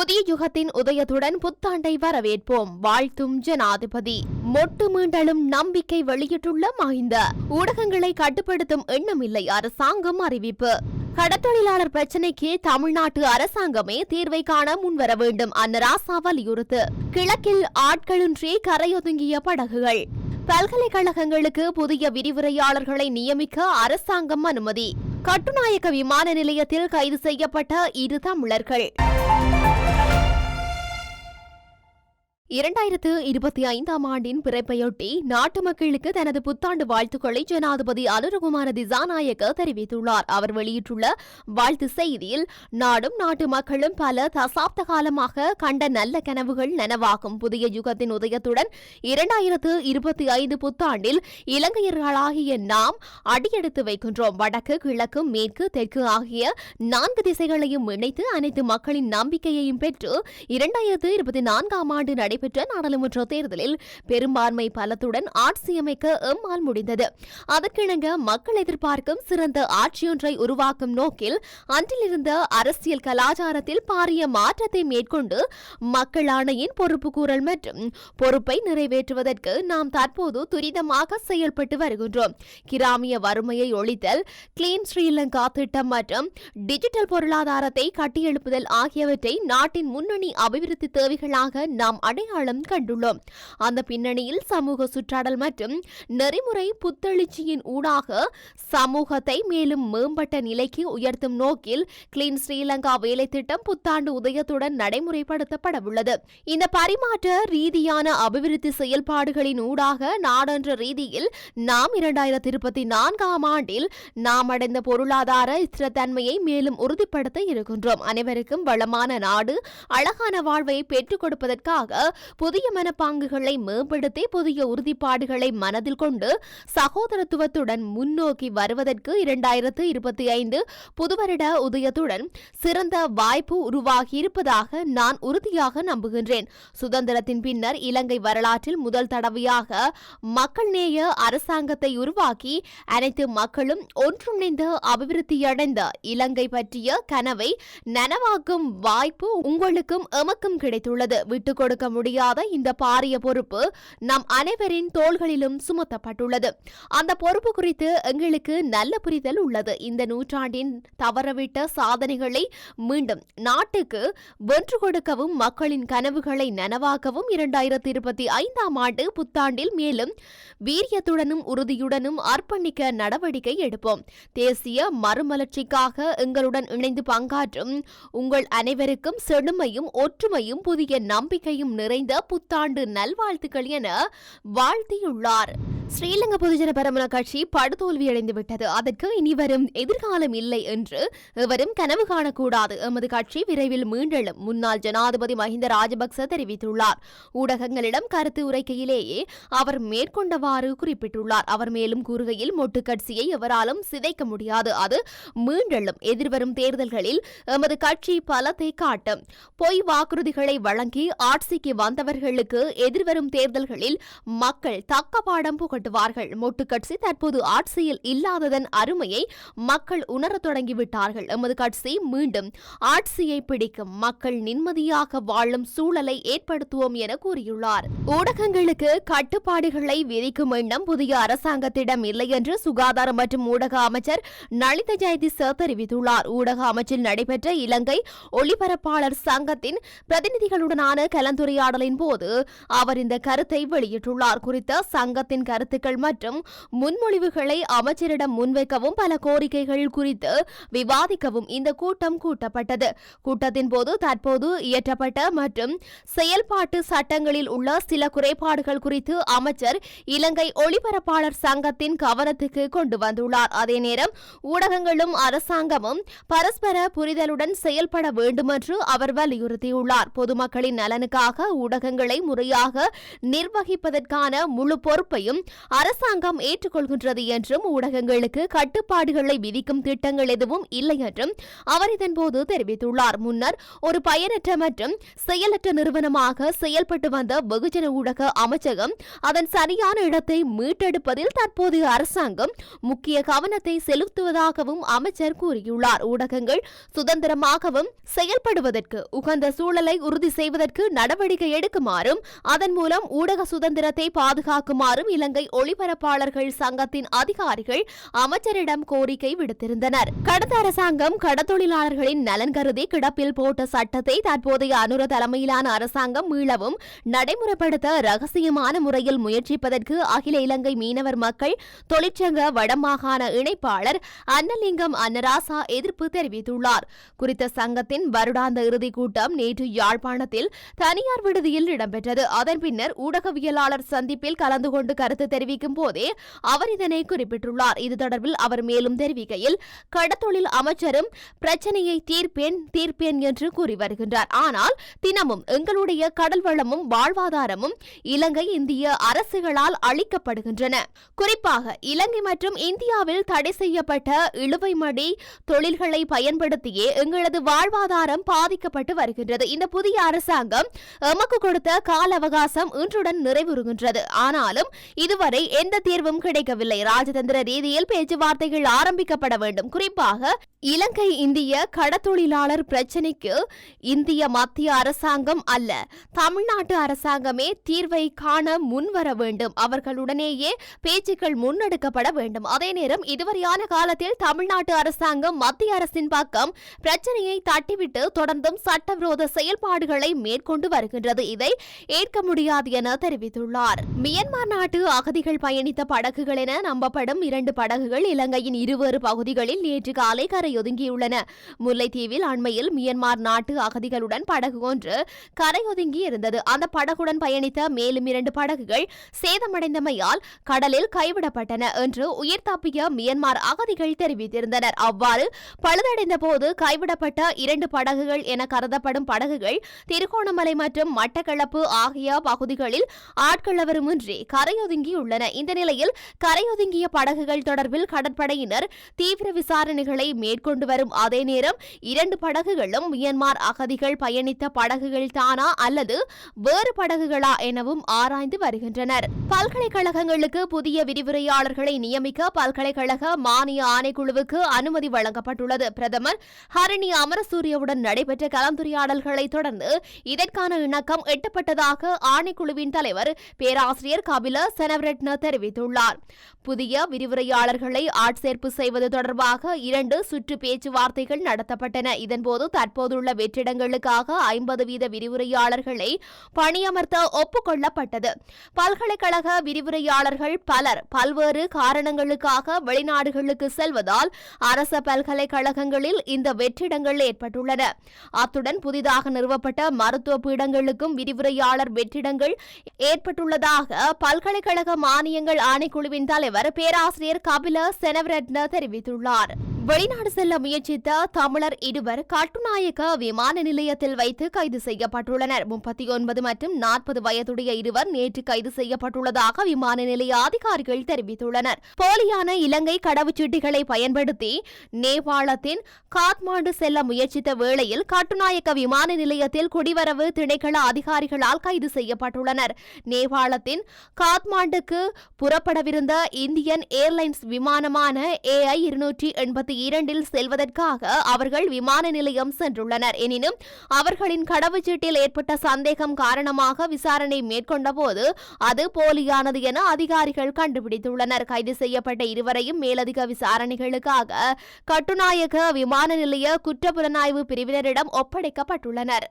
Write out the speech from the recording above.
புதிய யுகத்தின் உதயத்துடன் புத்தாண்டை வரவேற்போம். வாழ்த்தும் ஜனாதிபதி. மொட்டு மீண்டலும் நம்பிக்கை வெளியிட்டுள்ள மஹிந்த. ஊடகங்களை கட்டுப்படுத்தும் எண்ணமில்லை அரசாங்கம் அறிவிப்பு. கடத்தொழிலாளர் பிரச்சினைக்கு தமிழ்நாட்டு அரசாங்கமே தீர்வை காண முன்வர வேண்டும் அன்னராசா வலியுறுத்து. கிழக்கில் ஆட்களின்றி கரையொதுங்கிய படகுகள். பல்கலைக்கழகங்களுக்கு புதிய விரிவுரையாளர்களை நியமிக்க அரசாங்கம் அனுமதி. கட்டுநாயக்க விமான நிலையத்தில் கைது செய்யப்பட்ட இரு தமிழர்கள். இரண்டாயிரத்து இருபத்தி ஐந்தாம் ஆண்டின் பிறப்பையொட்டி நாட்டு மக்களுக்கு தனது புத்தாண்டு வாழ்த்துக்களை ஜனாதிபதி அனுரகுமார திசாநாயக்க தெரிவித்துள்ளார். அவர் வெளியிட்டுள்ள வாழ்த்து செய்தியில் நாடும் நாட்டு மக்களும் பல தசாப்த காலமாக கண்ட நல்ல கனவுகள் நனவாகும். புதிய யுகத்தின் உதயத்துடன் இரண்டாயிரத்து இருபத்தி ஐந்து புத்தாண்டில் இலங்கையர்களாகிய நாம் அடியெடுத்து வைக்கின்றோம். வடக்கு கிழக்கு மேற்கு தெற்கு ஆகிய நான்கு திசைகளையும் இணைத்து அனைத்து மக்களின் நம்பிக்கையையும் பெற்று இரண்டாயிரத்து இருபத்தி நான்காம் ஆண்டு நடைபெற்ற நாடாளுமன்ற தேர்தலில் பெரும்பான்மை பலத்துடன் ஆட்சியமைக்க எம்மால் முடிந்தது. அதற்கிணங்க மக்கள் எதிர்பார்க்கும் சிறந்த ஆட்சியொன்றை உருவாக்கும் நோக்கில் அன்றிலிருந்த அரசியல் கலாச்சாரத்தில் பாரிய மாற்றத்தை மேற்கொண்டு மக்கள் ஆணையின் பொறுப்புக்கூறல் மற்றும் பொறுப்பை நிறைவேற்றுவதற்கு நாம் தற்போது துரிதமாக செயல்பட்டு வருகின்றோம். கிராமிய வறுமையை ஒழித்தல் கிளீன் ஸ்ரீலங்கா திட்டம் மற்றும் டிஜிட்டல் பொருளாதாரத்தை கட்டியெழுப்புதல் ஆகியவற்றை நாட்டின் முன்னணி அபிவிருத்தி தேவைகளாக நாம் அடையாளம் கண்டுள்ளோம். அந்த பின்னணியில் சமூக சுற்றாடல் மற்றும் நெறிமுறை புத்தெழுச்சியின் ஊடாக சமூகத்தை மேலும் மேம்பட்ட நிலைக்கு உயர்த்தும் நோக்கில் கிளீன் ஸ்ரீலங்கா வேலை திட்டம் புத்தாண்டு உதயத்துடன் நடைமுறைப்படுத்தப்படவுள்ளது. இந்த பரிமாற்ற ரீதியான அபிவிருத்தி செயல்பாடுகளின் ஊடாக நாடென்ற ரீதியில் நாம் இரண்டாயிரத்தி இருபத்தி நான்காம் ஆண்டில் நாம் அடைந்த பொருளாதார ஸ்திரத்தன்மையை மேலும் உறுதிப்படுத்த இருக்கின்றோம். அனைவருக்கும் வளமான நாடு அழகான வாழ்வை பெற்றுக் கொடுப்பதற்காக புதிய மனப்பாங்குகளை மேம்படுத்தி புதிய உறுதிப்பாடுகளை மனதில் கொண்டு சகோதரத்துவத்துடன் முன்னோக்கி வருவதற்கு இரண்டாயிரத்து இருபத்தி ஐந்து புதுவருட உதயத்துடன் சிறந்த வாய்ப்பு உருவாகி இருப்பதாக நான் உறுதியாக நம்புகின்றேன். சுதந்திரத்தின் பின்னர் இலங்கை வரலாற்றில் முதல் தடவையாக மக்கள் நேய அரசாங்கத்தை உருவாக்கி அனைத்து மக்களும் ஒன்றிணைந்து அபிவிருத்தியடைந்த இலங்கை பற்றிய கனவை நனவாக்கும் வாய்ப்பு உங்களுக்கும் எமக்கும் கிடைத்துள்ளது. விட்டுக் கொடுக்க முடியாத இந்த பாரிய பொறுப்பு நம் அனைவரின் தோள்களிலும் சுமத்தப்பட்டுள்ளது. அந்த பொறுப்பு குறித்து எங்களுக்கு நல்ல புரிதல் உள்ளது. இந்த நூற்றாண்டின் தவறவிட்ட சாதனைகளை மீண்டும் நாட்டுக்கு வென்று கொடுக்கவும் மக்களின் கனவுகளை நனவாக்கவும் இரண்டாயிரத்தி இருபத்தி ஐந்தாம் ஆண்டு புத்தாண்டில் மேலும் வீரியத்துடனும் உறுதியுடனும் அர்ப்பணிக்க நடவடிக்கை எடுப்போம். தேசிய மறுமலர்ச்சிக்காக எங்களுடன் இணைந்து பங்காற்றும் உங்கள் அனைவருக்கும் செழுமையும் ஒற்றுமையும் புதிய நம்பிக்கையும் நிறைந்த புத்தாண்டு நல்வாழ்த்துக்கள் என வாழ்த்தியுள்ளார். ஸ்ரீலங்கா பொதுஜன பெரமுன கட்சி படுதோல்வியடைந்து விட்டது அதற்கு இனி வரும் எதிர்காலம் இல்லை என்று எவரும் கனவு காணக்கூடாது. எமது கட்சி விரைவில் மீண்டெழும் முன்னாள் ஜனாதிபதி மஹிந்த ராஜபக்ச தெரிவித்துள்ளார். ஊடகங்களிடம் கருத்து உரைக்கையிலேயே அவர் மேற்கொண்டவாறு குறிப்பிட்டுள்ளார். அவர் மேலும் கூறுகையில் மொட்டு கட்சியை எவராலும் சிதைக்க முடியாது. அது மீண்டெழும். எதிர்வரும் தேர்தல்களில் எமது கட்சி பலத்தை காட்டும். பொய் வாக்குறுதிகளை வழங்கி ஆட்சிக்கு வந்தவர்களுக்கு எதிர்வரும் தேர்தல்களில் மக்கள் தக்க பாடம் புகழ் புகட்டுவார்கள் மொட்டு கட்சி தற்போது ஆட்சியில் இல்லாததன் அருமையை மக்கள் உணரத் தொடங்கிவிட்டார்கள். எமது கட்சி மீண்டும் ஆட்சியை பிடிக்கும் மக்கள் நிம்மதியாக வாழும் சூழலை ஏற்படுத்துவோம் என கூறியுள்ளார். ஊடகங்களுக்கு கட்டுப்பாடுகளை விதிக்கும் எண்ணம் புதிய அரசாங்கத்திடம் இல்லை என்று சுகாதாரம் மற்றும் ஊடக அமைச்சர் நளித ஜெயதிச தெரிவித்துள்ளார். ஊடக அமைச்சில் நடைபெற்ற இலங்கை ஒளிபரப்பாளர் சங்கத்தின் பிரதிநிதிகளுடனான கலந்துரையாடலின் போது அவர் இந்த கருத்தை வெளியிட்டுள்ளார். குறித்த சங்கத்தின் கருத்து கருத்துக்கள் மற்றும் முன்மொழிவுகளை அமைச்சரிடம் முன்வைக்கவும் பல கோரிக்கைகள் குறித்து விவாதிக்கவும் இந்த கூட்டம் கூட்டப்பட்டது. கூட்டத்தின் போது தற்போது இயற்றப்பட்ட மற்றும் செயல்பாட்டு சட்டங்களில் உள்ள சில குறைபாடுகள் குறித்து அமைச்சர் இலங்கை ஒளிபரப்பாளர் சங்கத்தின் கவனத்துக்கு கொண்டு வந்துள்ளார். அதே நேரம் ஊடகங்களும் அரசாங்கமும் பரஸ்பர புரிதலுடன் செயல்பட வேண்டுமென்று அவர் வலியுறுத்தியுள்ளார். பொதுமக்களின் நலனுக்காக ஊடகங்களை முறையாக நிர்வகிப்பதற்கான முழு பொறுப்பையும் அரசாங்கம் ஏற்றுக்கொள்கின்றது என்றும் ஊடகங்களுக்கு கட்டுப்பாடுகளை விதிக்கும் திட்டங்கள் எதுவும் இல்லை என்றும் அவர் இதன்போது தெரிவித்துள்ளார். முன்னர் ஒரு பயனற்ற மற்றும் செயலற்ற நிறுவனமாக செயல்பட்டு வந்த வெகுஜன ஊடக அமைச்சகம் அதன் சரியான இடத்தை மீட்டெடுப்பதில் தற்போதைய அரசாங்கம் முக்கிய கவனத்தை செலுத்துவதாகவும் அமைச்சர் கூறியுள்ளார். ஊடகங்கள் சுதந்திரமாகவும் செயல்படுவதற்கு உகந்த சூழலை உறுதி செய்வதற்கு நடவடிக்கை எடுக்குமாறும் அதன் மூலம் ஊடக சுதந்திரத்தை பாதுகாக்குமாறும் இலங்கை ஒளிபரப்பாளர்கள் சங்கத்தின் அதிகாரிகள் அமைச்சரிடம் கோரிக்கை விடுத்திருந்தனர். கடந்த அரசாங்கம் கடத்தொழிலாளர்களின் நலன் கருதி கிடப்பில் போட்ட சட்டத்தை தற்போதைய அனுர தலைமையிலான அரசாங்கம் மீளவும் நடைமுறைப்படுத்த ரகசியமான முறையில் முயற்சிப்பதற்கு அகில இலங்கை மீனவர் மக்கள் தொழிற்சங்க வடமாகாண இணைப்பாளர் அன்னலிங்கம் அன்னராசா எதிர்ப்பு தெரிவித்துள்ளார். குறித்த சங்கத்தின் வருடாந்த இறுதிக் கூட்டம் நேற்று யாழ்ப்பாணத்தில் தனியார் விடுதியில் இடம்பெற்றது. அதன் பின்னர் ஊடகவியலாளர் சந்திப்பில் கலந்து கொண்டு கருத்து தெரிவிக்கும் போதே அவர் இதனை குறிப்பிட்டுள்ளார். இது தொடர்பில் அவர் மேலும் தெரிவிக்கையில் கடத்தொழில் அமைச்சரும் பிரச்சனையை தீர்ப்பேன் தீர்ப்பேன் என்று கூறி வருகின்றார். ஆனால் தினமும் எங்களுடைய கடல் வளமும் வாழ்வாதாரமும் இலங்கை இந்திய அரசுகளால் அளிக்கப்படுகின்றன குறிப்பாக இலங்கை மற்றும் இந்தியாவில் தடை செய்யப்பட்ட இழுவைமடி தொழில்களை பயன்படுத்தியே எங்களது வாழ்வாதாரம் பாதிக்கப்பட்டு வருகின்றது. இந்த புதிய அரசாங்கம் எமக்கு கொடுத்த கால அவகாசம் இன்றுடன் நிறைவுறுகின்றது. ஆனாலும் இது இதுவரை எந்த தீர்வும் கிடைக்கவில்லை. ராஜதந்திர ரீதியில் பேச்சுவார்த்தைகள் ஆரம்பிக்கப்பட வேண்டும். குறிப்பாக இலங்கை இந்திய கடத்தொழிலாளர் பிரச்சினைக்கு இந்திய மத்திய அரசாங்கம் அல்ல தமிழ்நாட்டு அரசாங்கமே தீர்வை காண முன்வர வேண்டும். அவர்களுடனேயே பேச்சுக்கள் முன்னெடுக்கப்பட வேண்டும். அதே நேரம் இதுவரையான காலத்தில் தமிழ்நாட்டு அரசாங்கம் மத்திய அரசின் பக்கம் பிரச்சனையை தட்டிவிட்டு தொடர்ந்தும் சட்டவிரோத செயல்பாடுகளை மேற்கொண்டு வருகின்றது. இதை ஏற்க முடியாது என தெரிவித்துள்ளார். மியன்மார் நாட்டு அகதிகள் பயணித்த படகுகள் என நம்பப்படும் இரண்டு படகுகள் இலங்கையின் இருவேறு பகுதிகளில் நேற்று காலை கரையொதுங்கியுள்ளன. முல்லைத்தீவில் அண்மையில் மியன்மார் நாட்டு அகதிகளுடன் படகு ஒன்று கரையொதுங்கி இருந்தது. அந்த படகுடன் பயணித்த மேலும் இரண்டு படகுகள் சேதமடைந்தமையால் கடலில் கைவிடப்பட்டன என்று உயிர் தப்பிய மியன்மார் அகதிகள் தெரிவித்திருந்தனர். அவ்வாறு பழுதடைந்த போது கைவிடப்பட்ட இரண்டு படகுகள் என கருதப்படும் படகுகள் திருகோணமலை மற்றும் மட்டக்களப்பு ஆகிய பகுதிகளில் ஆட்களவருமின்றி உள்ளன. இந்த நிலையில் கரையொதுங்கிய படகுகள் தொடர்பில் கடற்படையினர் தீவிர விசாரணைகளை மேற்கொண்டு வரும். அதே நேரம் இரண்டு படகுகளும் மியன்மார் அகதிகள் பயணித்த படகுகள் தானா அல்லது வேறு படகுகளா எனவும் ஆராய்ந்து வருகின்றனர். பல்கலைக்கழகங்களுக்கு புதிய விரிவுரையாளர்களை நியமிக்க பல்கலைக்கழக மானிய ஆணைக்குழுவுக்கு அனுமதி வழங்கப்பட்டுள்ளது. பிரதமர் ஹரிணி அமரசூரியவுடன் நடைபெற்ற கலந்துரையாடல்களை தொடர்ந்து இதற்கான இணக்கம் எட்டப்பட்டதாக ஆணைக்குழுவின் தலைவர் பேராசிரியர் கபில செனவரட்ன தெரிவித்துள்ளார். புதிய விரிவுரையாளர்களை ஆட்சேர்ப்பு செய்வது தொடர்பாக இரண்டு சுற்று பேச்சுவார்த்தைகள் நடத்தப்பட்டன. இதன்போது தற்போதுள்ள வெற்றிடங்களுக்காக ஐம்பது வீத விரிவுரையாளர்களை பணியமர்த்த ஒப்புக்கொள்ளப்பட்டது. பல்கலைக்கழக விரிவுரையாளர்கள் பலர் பல்வேறு காரணங்களுக்காக வெளிநாடுகளுக்கு செல்வதால் அரச பல்கலைக்கழகங்களில் இந்த வெற்றிடங்கள் ஏற்பட்டுள்ளன. அத்துடன் புதிதாக நிறுவப்பட்ட மருத்துவ பீடங்களுக்கும் விரிவுரையாளர் வெற்றிடங்கள் ஏற்பட்டுள்ளதாக பல்கலைக்கழக மானியங்கள் ஆணைக்குழுவின் தலைவர் பேராசிரியர் கபில செனவரட்ன தெரிவித்துள்ளார். வெளிநாடு செல்ல முயற்சித்த தமிழர் இருவர் கட்டுநாயக்க விமான நிலையத்தில் வைத்து கைது செய்யப்பட்டுள்ளனர். முப்பத்தி ஒன்பது மற்றும் நாற்பது வயதுடைய இருவர் நேற்று கைது செய்யப்பட்டுள்ளதாக விமான நிலைய அதிகாரிகள் தெரிவித்துள்ளனர். போலியான இலங்கை கடவுச்சீட்டுகளை பயன்படுத்தி நேபாளத்தின் காத்மாண்டு செல்ல முயற்சித்த வேளையில் கட்டுநாயக்க விமான நிலையத்தில் குடிவரவு திணைக்கள அதிகாரிகளால் கைது செய்யப்பட்டுள்ளனர். நேபாளத்தின் காத்மாண்டுக்கு புறப்படவிருந்த இந்தியன் ஏர்லைன்ஸ் விமானமான ஏஐ இருநூற்றி எண்பத்தி இரண்டில் செல்வதற்காக அவர்கள் விமான நிலையம் சென்றுள்ளனர். எனினும் அவர்களின் கடவுச்சீட்டில் ஏற்பட்ட சந்தேகம் காரணமாக விசாரணை மேற்கொண்டபோது அது போலியானது என அதிகாரிகள் கண்டுபிடித்துள்ளனர். கைது செய்யப்பட்ட இருவரையும் மேலதிக விசாரணைகளுக்காக கட்டுநாயக விமான நிலைய குற்றப்புலனாய்வு பிரிவினரிடம் ஒப்படைக்கப்பட்டுள்ளனர்.